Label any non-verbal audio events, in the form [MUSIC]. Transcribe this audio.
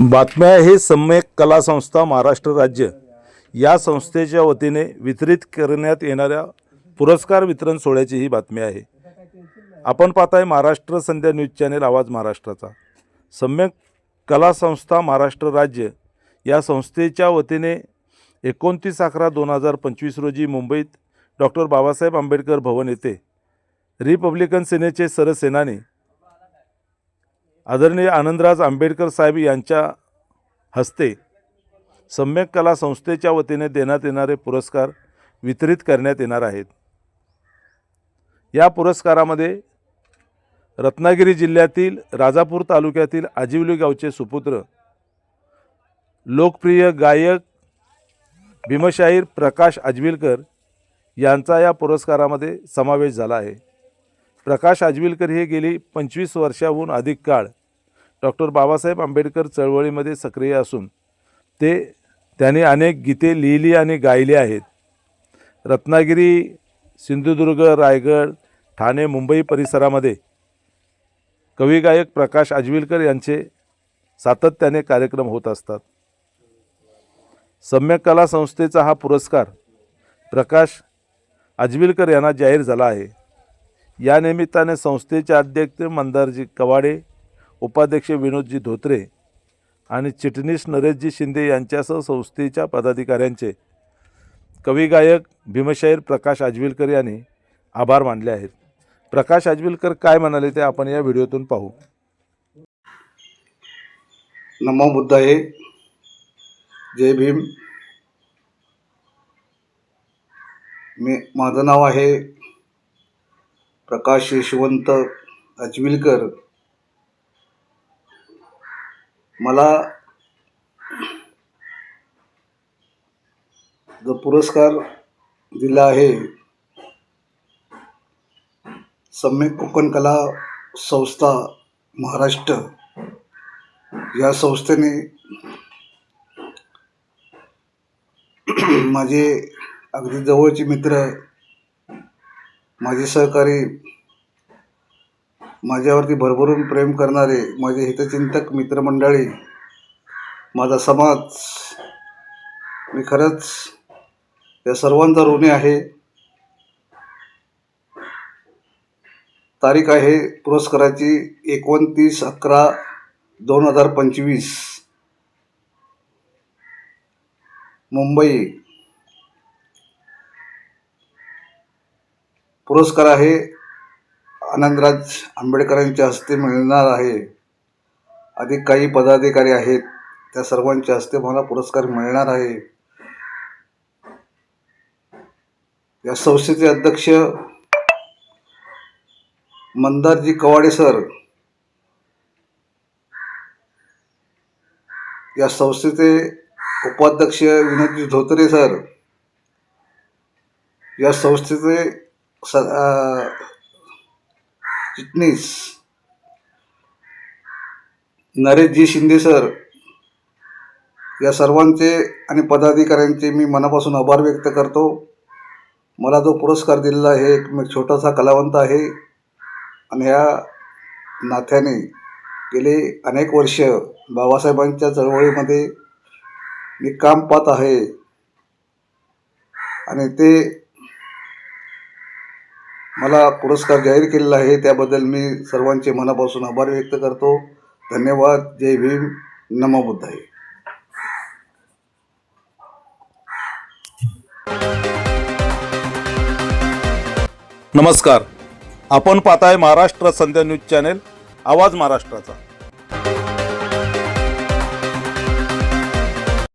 बातम्या हे सम्यक कला संस्था महाराष्ट्र राज्य. या संस्थेच्या वतीने वितरित करण्यात येणाऱ्या पुरस्कार वितरण सोहळ्याची ही बातमी आहे. आपण पाहताय महाराष्ट्र संध्या न्यूज चॅनेल आवाज महाराष्ट्राचा. सम्यक कला संस्था महाराष्ट्र राज्य या संस्थेच्या वतीने एकोणतीस अकरा दोन हजार पंचवीस रोजी मुंबईत डॉक्टर बाबासाहेब आंबेडकर भवन येथे रिपब्लिकन सेनेचे सरसेनानी आदरणीय आनंदराज आंबेडकर साहेब यांच्या हस्ते सम्यक कला संस्थेच्या वतीने देण्यात येणारे पुरस्कार वितरित करण्यात येणार आहेत. या पुरस्कारामध्ये रत्नागिरी जिल्ह्यातील राजापूर तालुक्यातील आजिवली गावचे सुपुत्र लोकप्रिय गायक भीमशाहीर प्रकाश आजविलकर यांचा या पुरस्कारामध्ये समावेश झाला आहे. प्रकाश आजविलकर हे गेली पंचवीस वर्षाहून अधिक काळ डॉक्टर बाबासाहेब आंबेडकर चळवळीमध्ये सक्रिय असून ते त्यांनी अनेक गीते लिहिली आणि गायली आहेत. रत्नागिरी सिंधुदुर्ग रायगड ठाणे मुंबई परिसरामध्ये कवी गायक प्रकाश आजविलकर यांचे सातत्याने कार्यक्रम होत असतात. सम्यक कला संस्थेचा हा पुरस्कार प्रकाश आजविलकर यांना जाहीर झाला आहे. या निमित्ताने संस्थेचे अध्यक्ष मंदारजी कवाडे उपाध्यक्ष विनोदजी धोत्रे आणि चिटणीस नरेशजी शिंदे यांच्यासह संस्थेच्या पदाधिकाऱ्यांचे कवी गायक भीमशाहीर प्रकाश आजविलकर यांनी आभार मानले आहेत. प्रकाश आजविलकर काय म्हणाले ते आपण या व्हिडिओतून पाहू. नमो बुद्धाये. जय भीम. मी माझं नाव आहे प्रकाश यशवंत अजविलकर मला जो पुरस्कार दिला आहे सम्यक कोकण कला संस्था महाराष्ट्र या संस्थेने [CLEARS THROAT] माझे अगदी जवळचे मित्र माझे सहकारी माझ्यावरती भरभरून प्रेम करणारे माझे हितचिंतक मित्रमंडळी माझा समाज मी खरंच या सर्वांचा ऋणी आहे. तारीख आहे पुरस्काराची एकोणतीस अकरा दोन हजार पंचवीस. मुंबई. पुरस्कार आहे आनंदराज आंबेडकरांच्या हस्ते मिळणार आहे. अधिक काही पदाधिकारी आहेत. त्या सर्वांच्या हस्ते मला पुरस्कार मिळणार आहे. या संस्थेचे अध्यक्ष मंदारजी कवाडे सर या संस्थेचे उपाध्यक्ष विनोदजी धोत्रे सर या संस्थेचे स चिटणीस नरेशजी शिंदे सर या सर्वांचे आणि पदाधिकाऱ्यांचे मी मनापासून आभार व्यक्त करतो. मला जो पुरस्कार दिलेला आहे एक मी छोटासा कलावंत आहे. आणि ह्या नात्याने गेले अनेक वर्ष बाबासाहेबांच्या चळवळीमध्ये मी काम पाहत आहे. आणि ते मला पुरस्कार जाहीर केलेला आहे. त्याबद्दल मी सर्वांचे मनापासून आभार व्यक्त करतो. धन्यवाद. जय भीम. नमो बुद्धाय. नमस्कार. आपण पाहताय महाराष्ट्र संध्या न्यूज चॅनेल आवाज महाराष्ट्राचा.